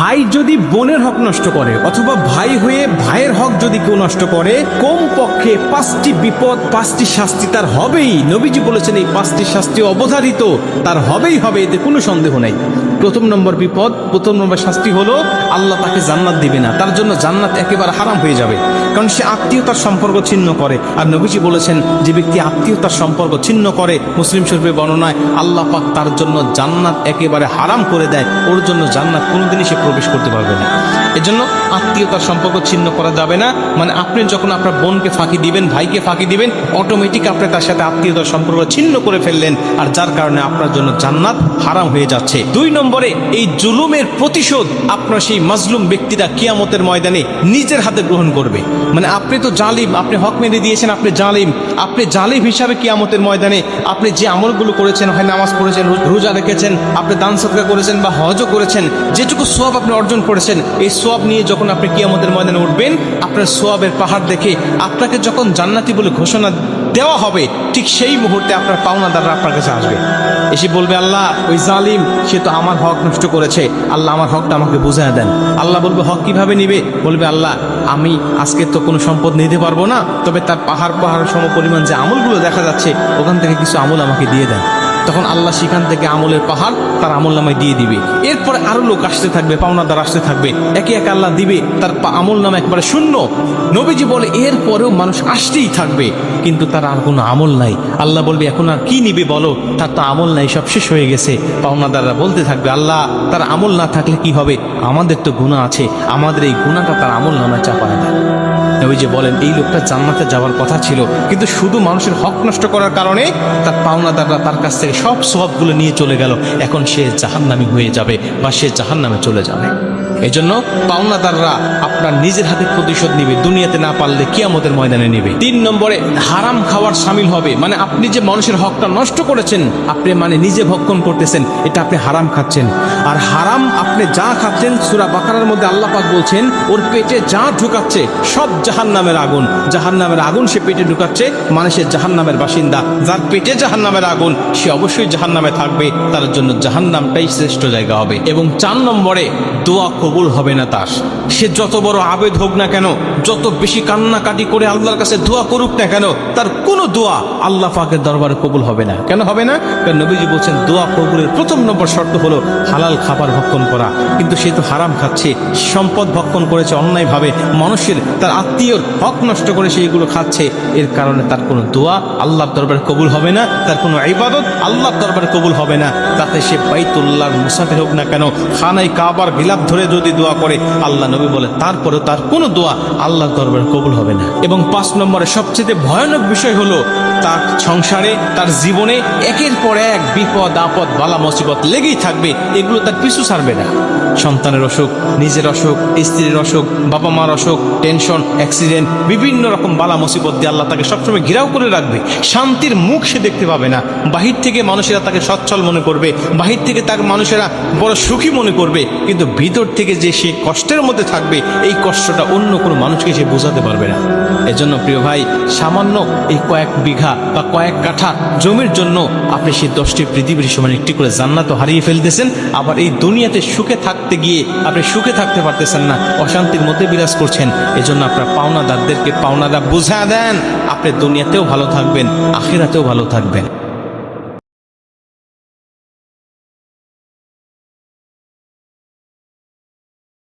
ভাই যদি বোনের হক নষ্ট করে অথবা ভাই হয়ে ভাইয়ের হক যদি কেউ নষ্ট করে কম পক্ষে পাঁচটি বিপদ, পাঁচটি শাস্তি তার হবেই। নবীজি বলেছেন, এই পাঁচটি শাস্তি অবধারিত, তার হবেই, হবে, এতে কোনো সন্দেহ নেই। প্রথম নম্বর বিপদ, প্রথম নম্বর শাস্তি হলো, আল্লাহ তাকে জান্নাত দিবে না। তার জন্য জান্নাত একেবারে হারাম হয়ে যাবে, কারণ সে আত্মীয়তার সম্পর্ক ছিন্ন করে। আর নবীজি বলেছেন, যে ব্যক্তি আত্মীয়তার সম্পর্ক ছিন্ন করে, মুসলিম শরীফের বর্ণনায় আল্লাহ পাক তার জন্য জান্নাত একেবারে হারাম করে দেয়। ওর জন্য জান্নাত কোনোদিনই সে প্রবেশ করতে পারবে না। এজন্য আত্মীয়তার সম্পর্ক ছিন্ন করা যাবে না। মানে আপনি যখন আপনার বোনকে ফাঁকি দিবেন, ভাইকে ফাঁকি দিবেন অটোমেটিক আপনি তার সাথে আত্মীয়তার সম্পর্ক ছিন্ন করে ফেললেন আর যার কারণে আপনার জন্য জান্নাত হারাম হয়ে যাচ্ছে। দুই নম্বরে, এই জুলুমের প্রতিশোধ আপনার সেই মাজলুম ব্যক্তিটা কিয়ামতের ময়দানে নিজের হাতে গ্রহণ করবে। মানে আপনি তো জালিম, আপনি হক মেরে দিয়েছেন, আপনি জালিম। আপনি জালিম হিসাবে কিয়ামতের ময়দানে আপনি যে আমলগুলো করেছেন, হয় নামাজ পড়েছেন, রোজা রেখেছেন, আপনি দান সদকা করেছেন বা হজও করেছেন, যেটুকু সোয়াব আপনি অর্জন করেছেন, এই সোয়াব নিয়ে যখন আপনি কিয়ামতের ময়দানে উঠবেন, আপনার সোয়াবের পাহাড় দেখে আপনাকে যখন জান্নাতি বলে ঘোষণা দেওয়া হবে, ঠিক সেই মুহূর্তে আপনার পাওনাদাররা আপনার কাছে আসবে। এসে বলবে, আল্লাহ, ওই জালিম, সে তো আমার হক নষ্ট করেছে। আল্লাহ আমার হকটা আমাকে বুঝিয়ে দেন। আল্লাহ বলবে, হক কীভাবে নিবে? বলবে, আল্লাহ, আমি আজকে তো কোনো সম্পদ নিতে পারব না, তবে তার পাহাড় পাহাড় সম পরিমাণ যে আমলগুলো দেখা যাচ্ছে, ওখান থেকে কিছু আমল আমাকে দিয়ে দেন। তখন আল্লাহ সেখান থেকে আমলের পাহাড় তার আমল নামায় দিয়ে দিবে। এরপরে আরও লোক আসতে থাকবে, পাওনাদার আসতে থাকবে। একে এক আল্লাহ দিবে, তার আমল নামা একবারে শূন্য। নবীজি বলে, এরপরেও মানুষ আসতেই থাকবে। কিন্তু তার আর কোনো আমল নাই। আল্লাহ বলবে, এখন আর কি নিবে বলো? তার তো আমল নাই, সব শেষ হয়ে গেছে। পাওনাদাররা বলতে থাকবে, আল্লাহ, তার আমল না থাকলে কি হবে? আমাদের তো গুণা আছে। আমাদের এই গুণাটা তার আমল নামায় চাপায় দেয়। নবী যে বলেন, এই লোকটা জান্নাতে যাওয়ার কথা ছিল, কিন্তু শুধু মানুষের হক নষ্ট করার কারণে তার পাওনা পাওনাদাররা তার কাছ থেকে সব সবগুলো নিয়ে চলে গেল। এখন সে জাহান্নামি হয়ে যাবে বা সে জাহান্নামে চলে যাবে। এই জন্য পাওনাদাররা আপনার নিজের হাতে প্রতিশোধ নিবে, দুনিয়াতে না পারলে কিয়ামতের ময়দানে নিবে। তিন নম্বরে, হারাম খাওয়ার সামিল হবে। মানে আপনি যে মানুষের হকটা নষ্ট করেছেন, আপনি মানে নিজে ভক্ষণ করতেছেন, এটা আপনি হারাম খাচ্ছেন। আর হারাম আপনি যা খাচ্ছেন, সুরা বাকারার মধ্যে আল্লাহ পাক বলছেন, ওর পেটে যা ঢুকাচ্ছে, সব জাহান নামের আগুন। জাহান নামের আগুন সে পেটে ঢুকাচ্ছে মানে সে জাহান নামের বাসিন্দা। যার পেটে জাহান নামের আগুন, সে অবশ্যই জাহান নামে থাকবে, তার জন্য জাহান নামটাই শ্রেষ্ঠ জায়গা হবে। এবং চার নম্বরে, দোয়া কবুল হবে না তার। সে যত বড় আবেদ হোক না কেন, যত বেশি কান্নাকাটি করে আল্লাহর কাছে দোয়া করুক না কেন, তার কোনো দোয়া আল্লাহ পাকের দরবারে কবুল হবে না। কেন হবে না? কারণ নবীজি বলছেন, দোয়া কবুলের প্রথম নম্বর শর্ত হলো হালাল খাবার ভক্ষণ করা। কিন্তু সে তো হারাম খাচ্ছে, সম্পদ ভক্ষণ করেছে অন্যায়ভাবে, মানুষের তার আত্মীয়র হক নষ্ট করে সেইগুলো খাচ্ছে। এর কারণে তার কোনো দোয়া আল্লাহর দরবারে কবুল হবে না, তার কোনো ইবাদত আল্লাহর দরবারে কবুল হবে না। তাতে সে বাইতুল্লাহর মুসাফির হোক না কেন খানাই কাবার বিলাপ ধরে যদি দোয়া করে, আল্লাহ নবী বলে, তারপরেও তার কোনো দোয়া আল্লাহর দরবারে কবুল হবে না। এবং পাঁচ নম্বরে সবচেয়ে ভয়ানক বিষয় হলো তার সংসারে, তার জীবনে একের পর এক বিপদ, আপদ, বালা, মুসিবত লেগেই থাকবে, এগুলো তার পিছু ছাড়বে না। সন্তানের অসুখ, নিজের অসুখ, স্ত্রীর অসুখ বাবা মার অসুখ টেনশন অ্যাক্সিডেন্ট বিভিন্ন রকম বালা, মুসিবত দিয়ে আল্লাহ তাকে সবসময় ঘিরাও করে রাখবে। শান্তির মুখ সে দেখতে পাবে না। বাহির থেকে মানুষেরা তাকে সচ্ছল মনে করবে, বাহির থেকে তাকে মানুষেরা বড় সুখী মনে করবে, কিন্তু ভিতর থেকে যে সে কষ্টের মধ্যে থাকবে, এই কষ্টটা অন্য কোনো মানুষকে সে বোঝাতে পারবে না। এজন্য প্রিয় ভাই, সামান্য এই কয়েক বিঘা বা কয়েক কাঠা জমির জন্য আপনি সেই দশটি পৃথিবীর সমান একটি করে জান্নাতও হারিয়ে ফেলতেছেন। আবার এই দুনিয়াতে সুখে থাকতে গিয়ে আপনি সুখে থাকতে পারতেছেন না, অশান্তির মধ্যে বিরাজ করছেন। এজন্য আপনার পাওনাদারদেরকে পাওনাদা বুঝা দেন। আপনি দুনিয়াতেও ভালো থাকবেন, আখিরাতেও ভালো থাকবেন।